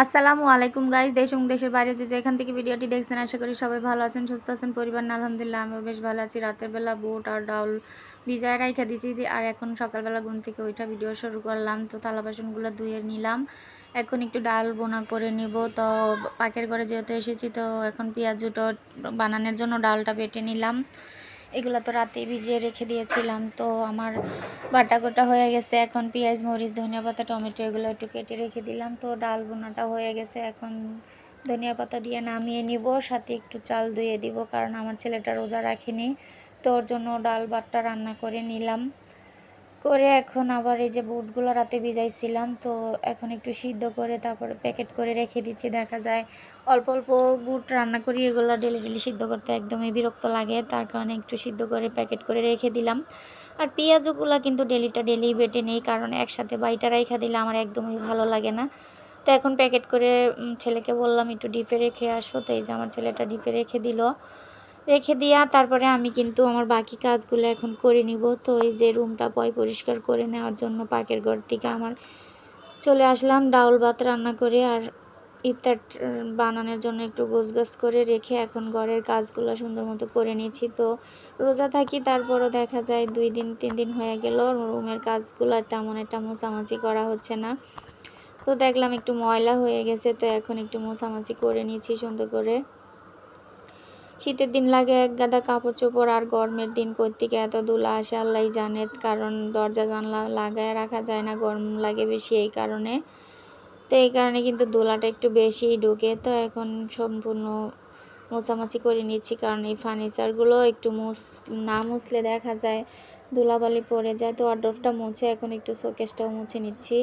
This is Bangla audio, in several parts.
আসসালামু আলাইকুম গাইজ দেশ এবং দেশের বাইরে যে যেখান থেকে ভিডিওটি দেখছেন, আশা করি সবাই ভালো আছেন, সুস্থ আছেন, পরিবার না আলহামদুলিল্লাহ আমিও বেশ ভালো আছি। রাতের বেলা বুট আর ডাউল ভিজায় রাইখা দিছি আর এখন সকালবেলা ঘুম থেকে ওইটা ভিডিও শুরু করলাম। তো থালা বাসনগুলো ধুয়ে নিলাম। এখন একটু ডাল বোনা করে নিব। তো পাকের ঘরে যেহেতু এসেছি, তো এখন পেঁয়াজ জুটো বানানোর জন্য ডালটা বেটে নিলাম। এগুলো তো রাতে ভিজিয়ে রেখে দিয়েছিলাম। তো আমার বাটা গোটা হয়ে গেছে। এখন পেঁয়াজ, মরিচ, ধনিয়া পাতা, টমেটো এগুলো একটু কেটে রেখে দিলাম। তো ডাল বোনাটা হয়ে গেছে। এখন ধনিয়া পাতা দিয়ে নামিয়ে নিব। সাথে একটু চাল ধুয়ে দিব। কারণ আমার ছেলেটা রোজা রাখেনি। তো ওর জন্য ডাল ভাতটা রান্না করে নিলাম। করে এখন আবার এই যে বুটগুলো রাতে ভিজাইছিলাম, তো এখন একটু সিদ্ধ করে তারপরে প্যাকেট করে রেখে দিচ্ছি, দেখা যায় অল্প অল্প বুট রান্না করি, এগুলো ডেলি ডেলি সিদ্ধ করতে একদমই বিরক্ত লাগে, তার কারণে একটু সিদ্ধ করে প্যাকেট করে রেখে দিলাম। আর পেঁয়াজগুলো কিন্তু ডেলিটা ডেলি বেটে নেই, কারণ একসাথে বাইটা রেখে দিলে আমার একদমই ভালো লাগে না। তো এখন প্যাকেট করে ছেলেকে বললাম, একটু ডিপে রেখে আসো। তো এই যে আমার ছেলেটা ডিপে রেখে দিল। রেখে দিয়া তারপরে আমি কিন্তু আমার বাকি কাজগুলো এখন করে নিব। তো এই যে রুমটা পয় পরিষ্কার করে নেওয়ার জন্য পাকের ঘর থেকে আমার চলে আসলাম। ডাউল ভাত রান্না করে আর ইফতার বানানোর জন্য একটু গোছ করে রেখে এখন ঘরের কাজগুলো সুন্দর মতো করে নিয়েছি। তো রোজা থাকি, তারপরও দেখা যায় দুই দিন, তিন দিন হয়ে গেল। রুমের কাজগুলো তেমন একটা মোছামাছি করা হচ্ছে না। তো দেখলাম একটু ময়লা হয়ে গেছে, তো এখন একটু মোছামাছি করে নিয়েছি সুন্দর করে। শীতের দিন লাগে এক গাদা কাপড় চোপড় আর গরমের দিন থেকে এত দুলা আসে আল্লাহ জানে, কারণ দরজা জানলা লাগায় রাখা যায় না, গরম লাগে বেশি এই কারণে। তো এই কারণে কিন্তু দোলাটা একটু বেশি ঢুকে, তো এখন সম্পূর্ণ মোছামাছি করে নিচ্ছি, কারণ এই ফার্নিচারগুলো একটু মুছ, না মুছলে দেখা যায় ধুলাবালি পড়ে যায়, তো অর্ডফটা মুছে, এখন একটু শোকেসটাও মুছে নিচ্ছি।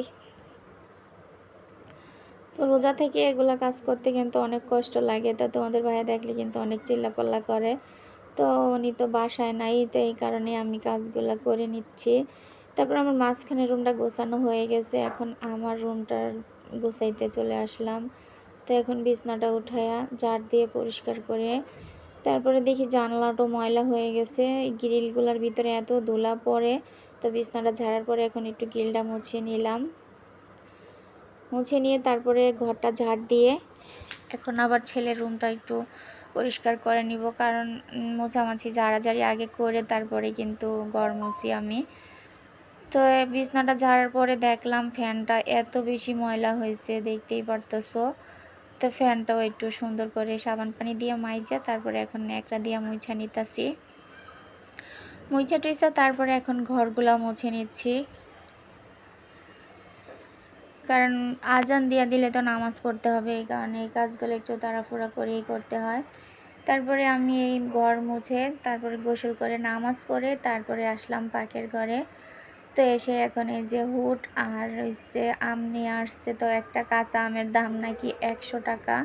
তো রোজা থেকে এগুলো কাজ করতে কিন্তু অনেক কষ্ট লাগে। তো তোমাদের ভাইয়া দেখলে কিন্তু অনেক চিল্লাপাল্লা করে। তো উনি তো বাসায় নাই, তো এই কারণে আমি কাজগুলো করে নিচ্ছি। তারপর আমার মাঝখানে রুমটা গোছানো হয়ে গেছে। এখন আমার রুমটার গোছাইতে চলে আসলাম। তো এখন বিছনাটা উঠায়া জার দিয়ে পরিষ্কার করে তারপরে দেখি জানলাটাও ময়লা হয়ে গেছে। গ্রিলগুলোর ভিতরে এত ধুলা পড়ে। তো বিছনাটা ঝাড়ার পরে এখন একটু গ্রিলটা মুছিয়ে নিলাম। মুছে নিয়ে তারপরে ঘরটা ঝাড় দিয়ে এখন আবার ছেলের রুমটা একটু পরিষ্কার করে নিব। কারণ মোছামাছি ঝাড়াঝাড়ি আগে করে তারপরে কিন্তু ঘর মুছি আমি। তো বিছনাটা ঝাড়ার পরে দেখলাম ফ্যানটা এত বেশি ময়লা হয়েছে, দেখতেই পারতেছো? তো ফ্যানটাও একটু সুন্দর করে সাবান পানি দিয়ে মাইজা, তারপরে এখন ন্যাকড়া দিয়ে মুছা নিতেছি। মুইছা টুইছা তারপরে এখন ঘরগুলা মুছে নিচ্ছি। কারণ আজান দিয়া দিলে তো নামাজ পড়তে হবে, এই কারণে এই কাজগুলো একটু তাড়াফুড়া করেই করতে হয়। তারপরে আমি এই ঘর মুছে তারপরে গোসল করে নামাজ পড়ে তারপরে আসলাম পাকের ঘরে। তো এসে এখন এই যে হুট আর হচ্ছে আম নিয়ে আসছে তো একটা কাঁচা আমের দাম নাকি একশো টাকা।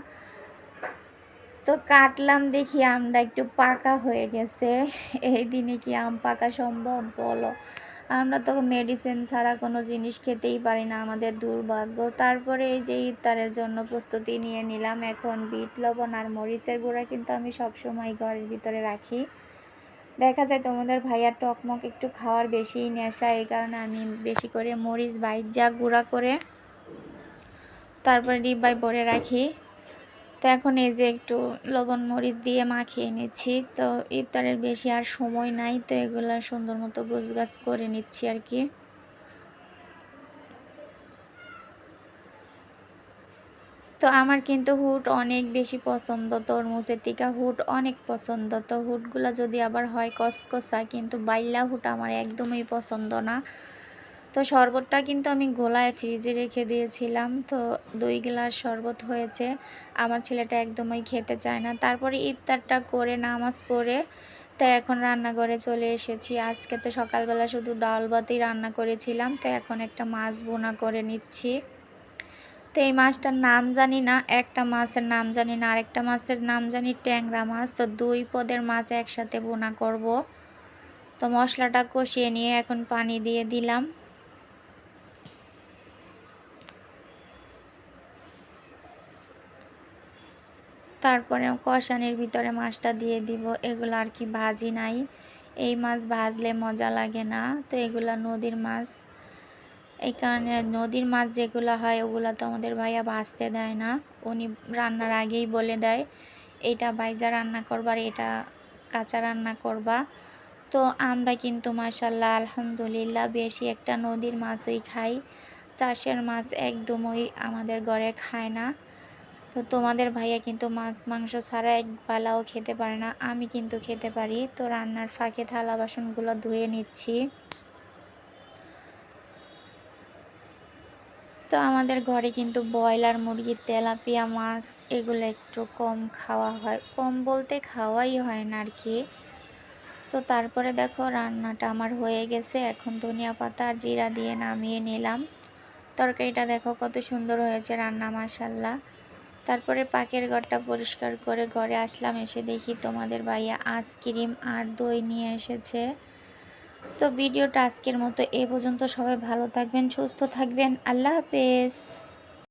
তো কাটলাম দেখি আমটা একটু পাকা হয়ে গেছে, এই দিনে কি আম পাকা সম্ভব বলো? আমরা তো মেডিসিন ছাড়া কোনো জিনিস খেতেই পারি না, আমাদের দুর্ভাগ্য। তারপরে এই যে ইফতারের জন্য প্রস্তুতি নিয়ে নিলাম, এখন বিট, লবণ আর মরিচের গুঁড়া কিন্তু আমি সবসময় ঘরের ভিতরে রাখি। দেখা যায় তোমাদের ভাইয়ার টকমক একটু খাওয়ার বেশি নেশা, এই কারণে আমি বেশি করে মরিচ বাইজা গুঁড়া করে তারপরে ডিব্বায় ভরে রাখি। তো এখন এই যে একটু লবণ মরিচ দিয়ে মাখিয়ে নিচ্ছি। তো ইফতারের বেশি আর সময় নাই, তো এগুলো সুন্দর মতো গাছ করে নিচ্ছি আর কি। তো আমার কিন্তু হুট অনেক বেশি পছন্দ, তরমুজের থেকে হুট অনেক পছন্দ। তো হুটগুলো যদি আবার হয় কসকসা কিন্তু বাইলা হুট আমার একদমই পছন্দ না। তো শরবতটা কিন্তু আমি গোলায় ফ্রিজে রেখে দিয়েছিলাম। তো দুই গ্লাস শরবত হয়েছে। আমার ছেলেটা একদমই খেতে চায় না। তারপরে ইফতারটা করে নামাজ পড়ে তো এখন রান্নাঘরে চলে এসেছি। আজকে তো সকালবেলা শুধু ডাল ভাতেই রান্না করেছিলাম। তো এখন একটা মাছ বোনা করে নিচ্ছি। তো এই মাছটার নাম জানি না, একটা মাছের নাম জানি না, আরেকটা মাছের নাম জানি ট্যাংরা মাছ। তো দুই পদের মাছ একসাথে বোনা করব। তো মশলাটা কষিয়ে নিয়ে এখন পানি দিয়ে দিলাম। তারপরে কষানির ভিতরে মাছটা দিয়ে দিব। এগুলো আর কি ভাজি নাই। এই মাছ ভাজলে মজা লাগে না। তো এগুলো নদীর মাছ। এই কারণে নদীর মাছ যেগুলো হয়, ওগুলো তো আমাদের ভাইয়া ভাজতে দেয় না। উনি রান্নার আগেই বলে দেয়, এটা বাইজা রান্না করবার এটা কাঁচা রান্না করবা। তো আমরা কিন্তু মাসাল্লাহ আলহামদুলিল্লাহ বেশি একটা নদীর মাছই খাই। চাষের মাছ একদমই আমাদের ঘরে খায় না। তো তোমাদের ভাইয়া কিন্তু মাছ, মাংস ছাড়া এক বেলাও খেতে পারে না, আমি কিন্তু খেতে পারি। তো রান্নার ফাঁকে থালা বাসনগুলো ধুয়ে নিচ্ছি। তো আমাদের ঘরে কিন্তু ব্রয়লার মুরগি, তেলাপিয়া মাছ, এগুলো একটু কম খাওয়া হয়। কম বলতে খাওয়াই হয় না আর কি। তো তারপরে দেখো রান্নাটা আমার হয়ে গেছে। এখন ধনিয়া পাতা আর জিরা দিয়ে নামিয়ে নিলাম। তরকারিটা দেখো কত সুন্দর হয়েছে রান্না মাসাল্লাহ তারপরে পাকের ঘরটা পরিষ্কার করে ঘরে আসলাম। এসে দেখি তোমাদের ভাইয়া আইসক্রিম আর দই নিয়ে এসেছে। তো ভিডিওটা আজকের মতো এ পর্যন্ত। সবাই ভালো থাকবেন, সুস্থ থাকবেন। আল্লাহ হাফেজ।